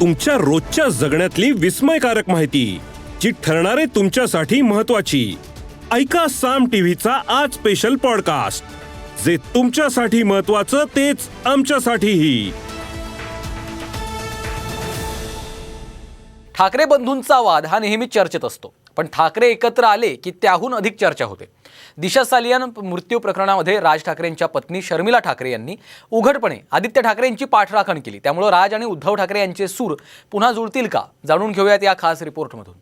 तुमच्या रोजच्या जगण्यातली विस्मयकारक माहिती जी ठरणारे तुमच्यासाठी महत्वाची ऐका साम टीव्हीचा आज स्पेशल पॉडकास्ट जे तुमच्यासाठी महत्वाचं तेच आमच्यासाठीही. ठाकरे बंधूंचा वाद हा नेहमी चर्चेत असतो. पण ठाकरे एकत्र आले की त्याहून अधिक चर्चा होते. दिशा सालियान मृत्यू प्रकरणामध्ये राज ठाकरेंच्या पत्नी शर्मिला ठाकरे यांनी उघडपणे आदित्य ठाकरेंची पाठराखण केली. त्यामुळं राज आणि उद्धव ठाकरे यांचे सूर पुन्हा जुळतील का? जाणून घेऊयात या खास रिपोर्टमधून.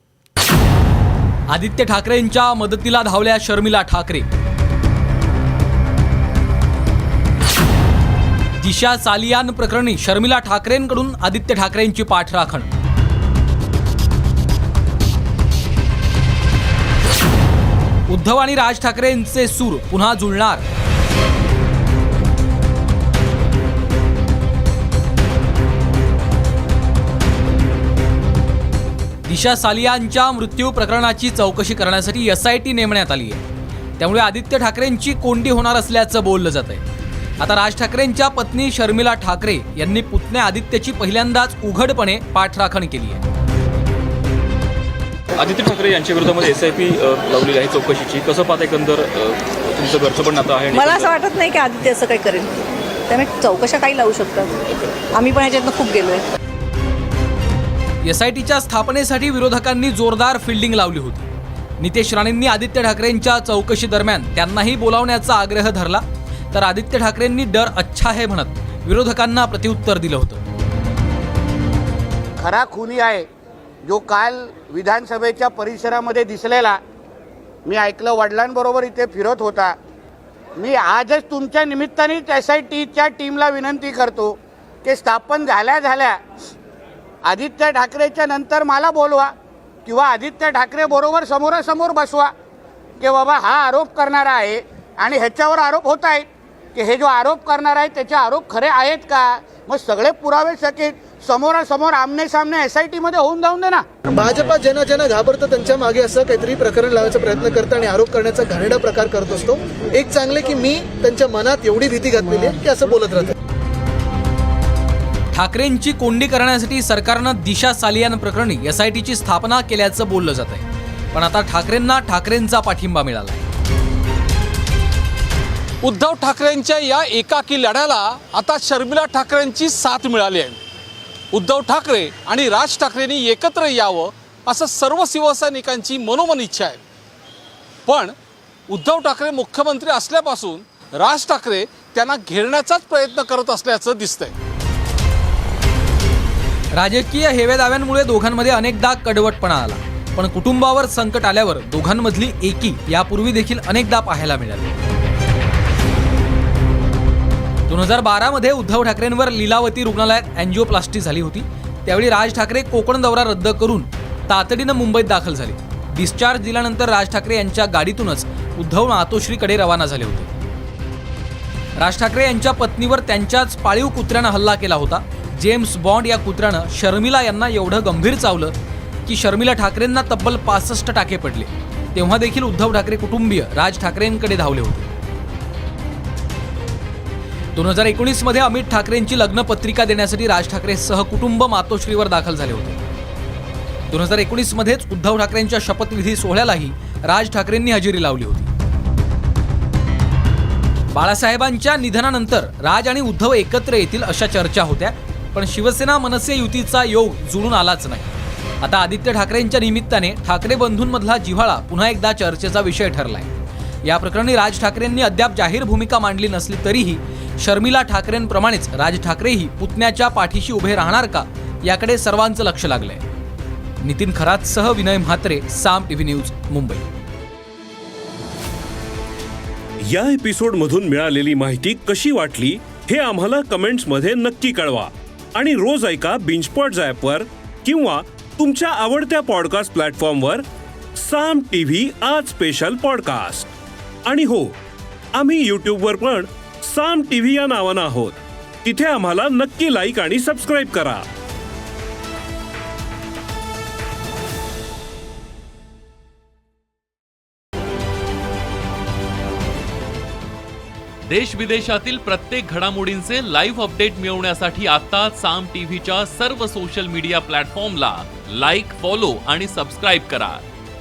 आदित्य ठाकरेंच्या मदतीला धावल्या शर्मिला ठाकरे. दिशा सालियान प्रकरणी शर्मिला ठाकरेंकडून आदित्य ठाकरेंची पाठराखण. उद्धव आणि राज ठाकरेंचे सूर पुन्हा जुळणार. दिशा सालियांच्या मृत्यू प्रकरणाची चौकशी करण्यासाठी एस आय टी नेमण्यात आली आहे. त्यामुळे आदित्य ठाकरेंची कोंडी होणार असल्याचं बोललं जात आहे. आता राज ठाकरेंच्या पत्नी शर्मिला ठाकरे यांनी पुतण्या आदित्यची पहिल्यांदाच उघडपणे पाठराखण केली आहे. आदित्य ठाकरे यांच्या विरोधामध्ये एस आय पी लावलेली आहे चौकशीची. कसं पाहता एकंदर तुमचं घरचं पण नातं आहे मला असं वाटत नाही की आदित्य असं काही करेल. त्यामुळे चौकशा काही लावू शकतात. आम्ही पण याच्यातनं खूप गेलो आहे एस आय टीच्या स्थापनेसाठी विरोधकांनी जोरदार फिल्डिंग लावली होती. नितेश राणेंनी आदित्य ठाकरेंच्या चौकशी दरम्यान त्यांनाही बोलावण्याचा आग्रह धरला. तर आदित्य ठाकरेंनी डर अच्छा है म्हणत विरोधकांना प्रत्युत्तर दिलं होतं. खरा खुनी आहे. जो काल विधानसभेच्या परिसरामध्ये दिसलेला मी ऐकलं वडिलांबरोबर इथे फिरत होता. मी आजच तुमच्या निमित्तानेच एस आय टीच्या टीमला विनंती करतो की स्थापन झाल्या झाल्या आदित्य ठाकरेच्या नंतर मला बोलवा किंवा आदित्य ठाकरे बरोबर समोरासमोर बसवा की बाबा हा आरोप करणारा आहे आणि ह्याच्यावर आरोप होत आहेत. की हे जो आरोप करणार आहे त्याचे आरोप खरे आहेत का? मग सगळे पुरावे सकेट समोरासमोर आमने सामने एस आय टीमध्ये होऊन जाऊन दे ना. भाजपा ज्यांना ज्यांना घाबरतं त्यांच्या मागे असं काहीतरी प्रकरण लावायचा प्रयत्न करतं आणि आरोप करण्याचा घाणेरडा प्रकार करत असतो. एक चांगले की मी त्यांच्या मनात एवढी भीती घातलेली आहे की असं बोलत राहतं ठाकरेंची कोंडी करण्यासाठी सरकारनं दिशा सालियान प्रकरणी एस आय टीची स्थापना केल्याचं बोललं जात आहे पण आता ठाकरेंना ठाकरेंचा पाठिंबा मिळाला उद्धव ठाकरेंच्या या एकाकी लढ्याला आता शर्मिला ठाकरेंची साथ मिळाली आहे. उद्धव ठाकरे आणि राज ठाकरेंनी एकत्र यावं असं सर्व शिवसैनिकांची मनोमन इच्छा आहे. पण उद्धव ठाकरे मुख्यमंत्री असल्यापासून राज ठाकरे त्यांना घेरण्याचाच प्रयत्न करत असल्याचं दिसतंय. राजकीय हेवेदाव्यांमुळे दोघांमध्ये अनेकदा कडवटपणा आला. पण कुटुंबावर संकट आल्यावर दोघांमधली एकी यापूर्वी देखील अनेकदा पाहायला मिळाली. दोन हजार बारामध्ये उद्धव ठाकरेंवर लीलावती रुग्णालयात अँजिओप्लास्टी झाली होती. त्यावेळी राज ठाकरे कोकण दौरा रद्द करून तातडीनं मुंबईत दाखल झाले. डिस्चार्ज दिल्यानंतर राज ठाकरे यांच्या गाडीतूनच उद्धव मातोश्रीकडे रवाना झाले होते. राज ठाकरे यांच्या पत्नीवर त्यांच्याच पाळीव कुत्र्यानं हल्ला केला होता. जेम्स बॉन्ड या कुत्र्यानं शर्मिला यांना एवढं गंभीर चावलं की शर्मिला ठाकरेंना तब्बल पासष्ट टाके पडले. तेव्हा देखील उद्धव ठाकरे कुटुंबीय राज ठाकरेंकडे धावले होते. दोन हजार एकोणीसमध्ये अमित ठाकरेंची लग्न पत्रिका देण्यासाठी राज ठाकरे सहकुटुंब मातोश्रीवर दाखल झाले होते. दोन हजार एकोणीस मध्येच उद्धव ठाकरेंच्या शपथविधी सोहळ्यालाही राज ठाकरेंनी हजेरी लावली होती. बाळासाहेबांच्या निधनानंतर राज आणि उद्धव एकत्र येतील अशा चर्चा होत्या पण शिवसेना मनसे युतीचा योग जुळून आलाच नाही. आता आदित्य ठाकरेंच्या निमित्ताने ठाकरे बंधूंमधला जिव्हाळा पुन्हा एकदा चर्चेचा विषय ठरलाय. या प्रकरणी राज ठाकरेंनी अद्याप जाहीर भूमिका मांडली नसली तरीही शर्मिला ठाकरेंप्रमाणेच राज ठाकरेही पुतण्याच्या पाठीशी उभे राहणार का याकडे सर्वांचं लक्ष लागलंय. नितीन खरातसह विनय म्हात्रे साम टीव्ही न्यूज मुंबई. या एपिसोड मधून मिळालेली माहिती कशी वाटली हे आम्हाला कमेंट्समध्ये नक्की कळवा. आणि रोज ऐका बिंचपॉट वर किंवा तुमच्या आवडत्या पॉडकास्ट प्लॅटफॉर्मवर साम टीव्ही आज स्पेशल पॉडकास्ट आणि हो आम्ही यूट्यूबवर पण साम टीव्ही या नावानं आहोत. तिथे आम्हाला नक्की लाईक आणि सबस्क्राईब करा. देश विदेशातील प्रत्येक घडामोडींचे लाईव्ह अपडेट मिळवण्यासाठी आता साम टीव्हीच्या सर्व सोशल मीडिया प्लॅटफॉर्मला लाईक फॉलो आणि सबस्क्राईब करा.